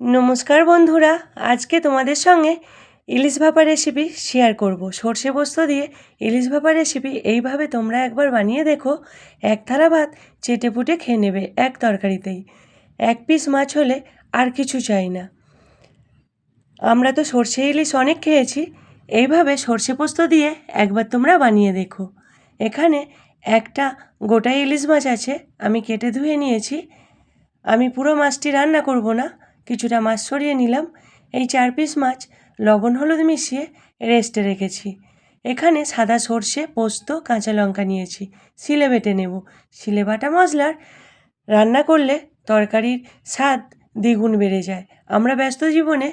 নমস্কার বন্ধুরা, আজকে তোমাদের সঙ্গে ইলিশ ভাপা রেসিপি শেয়ার করব। সর্ষে পোস্ত দিয়ে ইলিশ ভাপা রেসিপি এইভাবে তোমরা একবার বানিয়ে দেখো। এক থালা ভাত চেটে পুটে খেয়ে নেবে এক তরকারিতেই। এক পিস মাছ হলে আর কিছু চাই না। আমরা তো সর্ষে ইলিশ অনেক খেয়েছি, এইভাবে সর্ষে পোস্ত দিয়ে একবার তোমরা বানিয়ে দেখো। এখানে একটা গোটা ইলিশ মাছ আছে, আমি কেটে ধুয়ে নিয়েছি। আমি পুরো মাছটি রান্না করব না কিছুটা মাছ সরিয়ে নিলাম। এই চার পিস মাছ লবণ হলুদ মিশিয়ে রেস্টে রেখেছি। এখানে সাদা সর্ষে, পোস্ত, কাঁচা লঙ্কা নিয়েছি। শিলে বেটে নেব। শিলে বাটা মশলার রান্না করলে তরকারির স্বাদ দ্বিগুণ বেড়ে যায়। আমরা ব্যস্ত জীবনে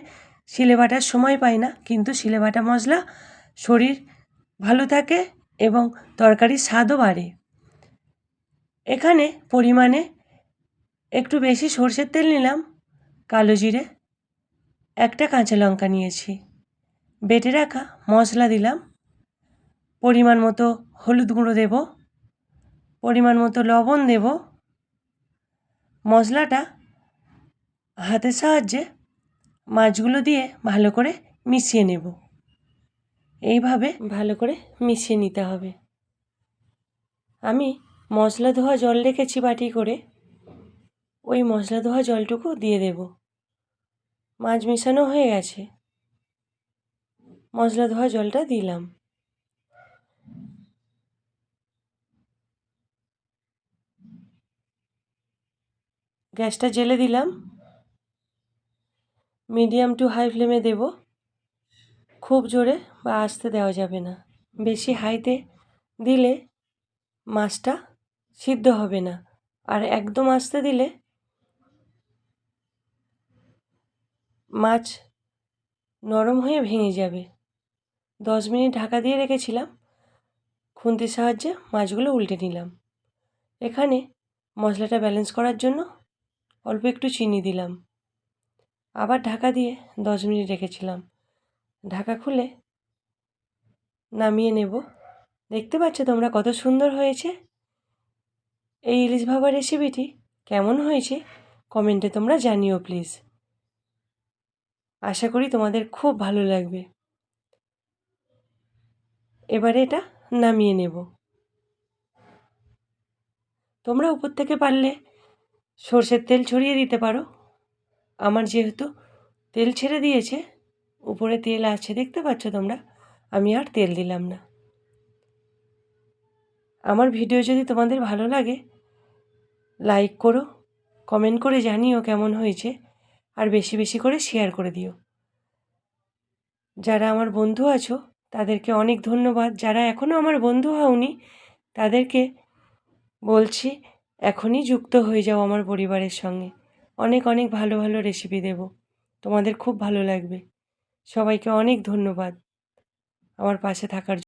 শিলে বাটার সময় পাই না, কিন্তু শিলে বাটা মশলা শরীর ভালো থাকে এবং তরকারির স্বাদও বাড়ে। এখানে পরিমাণে একটু বেশি সর্ষের তেল নিলাম। কালো জিরে, একটা কাঁচা লঙ্কা নিয়েছি। বেটে রাখা মশলা দিলাম। পরিমাণ মতো হলুদ গুঁড়ো দেব। পরিমাণ মতো লবণ দেব। মশলাটা হাতের সাহায্যে মাছগুলো দিয়ে ভালো করে মিশিয়ে নেব। এইভাবে ভালো করে মিশিয়ে নিতে হবে। আমি মশলা ধোয়া জল রেখেছি বাটি করে। ওই মশলা ধোয়া জলটুকু দিয়ে দেব। মাছ মেশানো হয়ে গেছে। মশলা ধোয়া জলটা দিলাম। গ্যাসটা জেলে দিলাম। মিডিয়াম টু হাই ফ্লেমে দেব। খুব জোরে বা আস্তে দেওয়া যাবে না। বেশি হাইতে দিলে মাছটা সিদ্ধ হবে না। আর একদম আস্তে দিলে মাছ নরম হয়ে ভেঙে যাবে। দশ মিনিট ঢাকা দিয়ে রেখেছিলাম। খুন্তির সাহায্যে মাছগুলো উল্টে নিলাম। এখানে মশলাটা ব্যালেন্স করার জন্য অল্প একটু চিনি দিলাম। আবার ঢাকা দিয়ে দশ মিনিট রেখেছিলাম। ঢাকা খুলে নামিয়ে নেব। দেখতে পাচ্ছ তোমরা কত সুন্দর হয়েছে? এই ইলিশ ভাবা রেসিপিটি কেমন হয়েছে? কমেন্টে তোমরা জানিও, প্লিজ। আশা করি তোমাদের খুব ভালো লাগবে। এবারে এটা নামিয়ে নেব। তোমরা উপর থেকে পারলে সর্ষের তেল ছড়িয়ে দিতে পারো। আমার যেহেতু তেল ছেড়ে দিয়েছে, উপরে তেল আছে, দেখতে পাচ্ছ তোমরা? আমি আর তেল দিলাম না। আমার ভিডিও যদি তোমাদের ভালো লাগে, লাইক করো, কমেন্ট করে জানিও কেমন হয়েছে। আর বেশি বেশি করে শেয়ার করে দিও। যারা আমার বন্ধু আছো, তাদেরকে অনেক ধন্যবাদ। যারা এখনও আমার বন্ধু হওনি, তাদেরকে বলছি, এখনই যুক্ত হয়ে যাও আমার পরিবারের সঙ্গে। অনেক অনেক ভালো ভালো রেসিপি দেব। তোমাদের খুব ভালো লাগবে। সবাইকে অনেক ধন্যবাদ। আমার পাশে থাকার